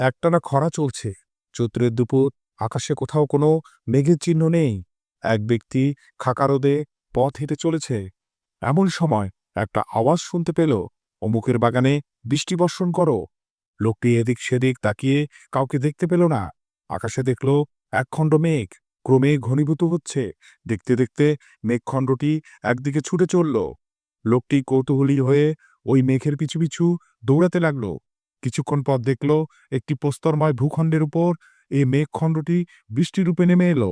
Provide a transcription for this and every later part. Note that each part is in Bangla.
একটানা খরা চলছে। চৈত্রের দুপুর, আকাশে কোথাও কোনো মেঘের চিহ্ন নেই। এক ব্যক্তি খাকা রোদে পথ হেঁটে চলেছে। এমন সময় একটা আওয়াজ শুনতে পেল। অমুকের বাগানে বৃষ্টি বর্ষণ করো। লোকটি এদিক সেদিক তাকিয়ে কাউকে দেখতে পেল না। আকাশে দেখল একখণ্ড মেঘ। ক্রমে ঘনীভূত হচ্ছে। দেখতে দেখতে মেঘখণ্ডটি একদিকে ছুটে চলল। লোকটি কৌতূহলী হয়ে ওই মেঘের পিছু পিছু দৌড়াতে লাগল। কিছুক্ষণ পর দেখল একটি প্রস্তরময় ভূখণ্ডের উপর এই মেঘখণ্ডটি বৃষ্টিরূপে নেমে এলো।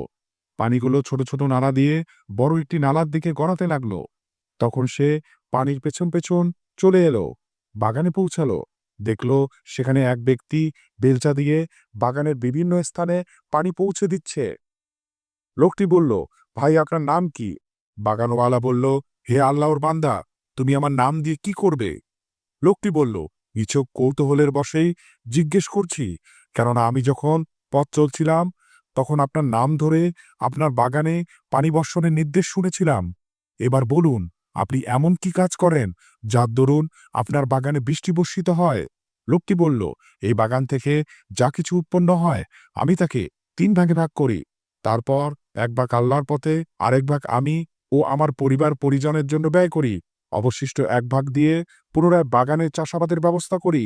পানিগুলো ছোট ছোট নালা দিয়ে বড় একটি নালার দিকে গড়াতে লাগল। তখন সে পানির পেছন পেছন চলে এলো, বাগানে পৌঁছালো। দেখল সেখানে এক ব্যক্তি বেলচা দিয়ে বাগানের বিভিন্ন স্থানে পানি পৌঁছে দিচ্ছে। লোকটি বলল, ভাই, আপনার নাম কি? বাগানওয়ালা বলল, হে আল্লাহর বান্দা, তুমি আমার নাম দিয়ে কি করবে? লোকটি বলল কিছু কৌতূহলের বশেই জিজ্ঞেস করছি, কেননা আমি যখন পথ চলছিলাম, তখন আপনার নাম ধরে আপনার বাগানে পানি বর্ষণের নির্দেশ শুনেছিলাম। এবার বলুন, আপনি এমন কি কাজ করেন, যার দরুন আপনার বাগানে বৃষ্টি বর্ষিত হয়? লোকটি বলল, এই বাগান থেকে যা কিছু উৎপন্ন হয়, আমি তাকে তিন ভাগে ভাগ করি। তারপর এক ভাগ আল্লাহর পথে, আরেক ভাগ আমি ও আমার পরিবার পরিজনের জন্য ব্যয় করি। অবশিষ্ট এক ভাগ দিয়ে পুনরায় বাগানে চাষাবাদের ব্যবস্থা করি।